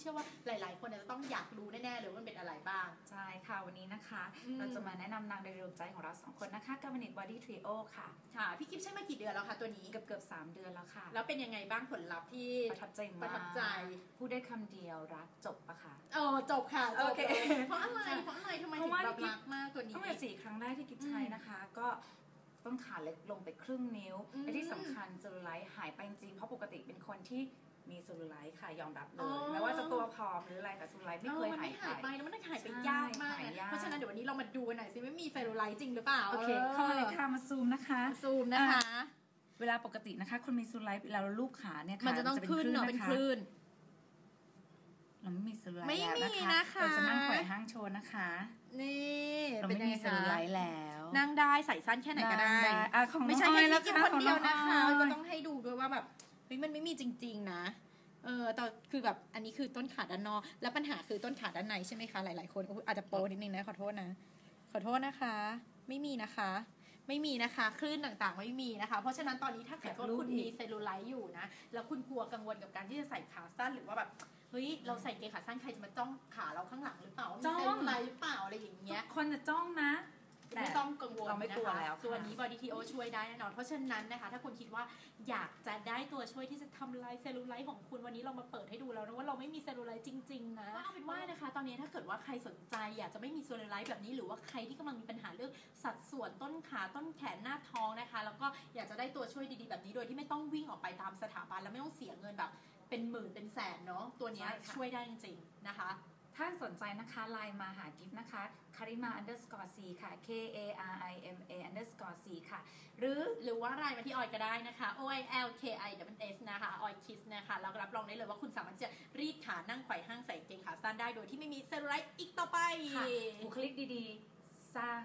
เชื่อว่าหลาย ๆ คนเนี่ยจะต้องอยากรู้แน่ ๆ เลยว่ามันเป็นอะไรบ้าง ใช่ค่ะ วันนี้นะคะอืมเราจะมาแนะนำนางในดวงใจของเราสองคนนะคะกับ Minute Body Trio ค่ะ ค่ะ พี่กิฟใช้มากี่เดือนแล้วคะตัวนี้ เกือบเกือบสามเดือนแล้วค่ะ แล้วเป็นยังไงบ้างผลลัพธ์ที่ ประทับใจมากประทับใจพูดได้คำเดียวรักจบปะคะ เออจบค่ะจบโอเคเลยเพราะอะไรค่ะเพราะอะไรทำไมเพถึงราะว่า แบบรักมากตัวนี้ ตั้งแต่สี่ครั้งแรกที่กิ๊บใช้นะคะ ก็ต้นขาเล็กลงไปครึ่งนิ้วอืมและที่สำคัญเซลลูไลท์หายไปจริงๆเพราะปกติเป็นคนที่ มีเซลลูไลท์ค่ะยอมรับเลอ๋ยอแม้ว่าจะตัวผอมหรืออะไรแต่เซลลูไลท์ไม่เคยออมันหายไม่หายไปไป แล้วมันหายไปใช่ยากมากหายนะยากเพราะฉะนั้นเดี๋ยววันนี้เรามาดูกันหน่อยสิว่ามีเซลลูไลท์จริงหรือเปล่า โอเคเข้ามาเลยค่ะมาซูมนะคะ ซูมนะคะ เวลาปกตินะคะ คนมีเซลลูไลท์เวลาเราลูบขาเนี่ยขามันจะต้องเป็ขึ้นเนาะเป็นคลื่นเราไม่มีเซลลูไลท์ไม่แล้วมีนะคะนะคะเราจะนั่งไขว่ห้างโชว์นะคะ นี่เราเป็นไม่ยังมีไงเซลลูไลคะท์แล้ว นั่งได้ใส่สั้นแค่ไหนก็ได้นั่งอะของไม่ใช่น้องแค่อ้อยพี่แล้วกิฟคนเดียวนะคะของน้องอ้อยก็ต้องให้ดูด้วยว่าแบบเฮ้ยมันไม่มีจริง ๆ นะเออแต่คือแบบอันนี้คือต้นขาด้านนอก แล้วปัญหาคือต้นขาด้านในใช่ไหมคะ หลาย ๆ คนอุ๊ยอาจจะโปรนิดนึงนะขอโทษนะ ขอโทษนะคะ ไม่มีนะคะ ไม่มีนะคะคลื่นต่างๆ ไม่มีนะคะ เพราะฉะนั้นตอนนี้ถ้าเกิดว่าคุณมีเซลลูไลท์อยู่นะ แล้วคุณกลัวกังวลกับการที่จะใส่ขาสั้นหรือว่าแบบเฮ้ยเราใส่เกงขาสั้นใครจะมาจ้องขาเราข้างหลังหรือเปล่าว่ามีเซลลูไลท์หรือเปล่าอะไรอย่างเงี้ยทุกคนจะจ้องนะ เราไม่กลัวนะคะแล้วค่ะตัวนี้ Body TO ช่วยได้แน่นอน เพราะฉะนั้นนะคะ ถ้าคุณคิดว่าอยากจะได้ตัวช่วยที่จะทำลายเซลลูไลท์ของคุณวันนี้เรามาเปิดให้ดูแล้วนะว่าเราไม่มีเซลลูไลท์จริง ๆ นะเอาเป็นว่านะคะ ตอนนี้ถ้าเกิดว่าใครสนใจอยากจะไม่มีเซลลูไลท์แบบนี้หรือว่าใครที่กำลังมีปัญหาเรื่องสัดส่วนต้นขาต้นแขนหน้าท้องนะคะ แล้วก็อยากจะได้ตัวช่วยดีๆแบบนี้โดยที่ไม่ต้องวิ่งออกไปตามสถาบันแล้วไม่ต้องเสียเงินแบบเป็นหมื่นเป็นแสนเนาะตัวเนี้ยใช่ค่ะช่วยได้จริงๆนะคะ ถ้าสนใจนะคะไลน์มาหากิฟต์นะคะ karima underscore c ค่ะ k a r i m a underscore c ค่ะ หรือหรือว่าไลน์มาที่ออยก็ได้นะคะ O I L K I W S นะคะออยคิสนะคะแล้วรับรองได้เลยว่าคุณสามารถจะรีดขานั่งไขว่ห้างใส่เกงขาสั้นได้โดยที่ไม่มีเซลลูไลท์อีกต่อไปค่ะบุคลิกดีๆ สร้าง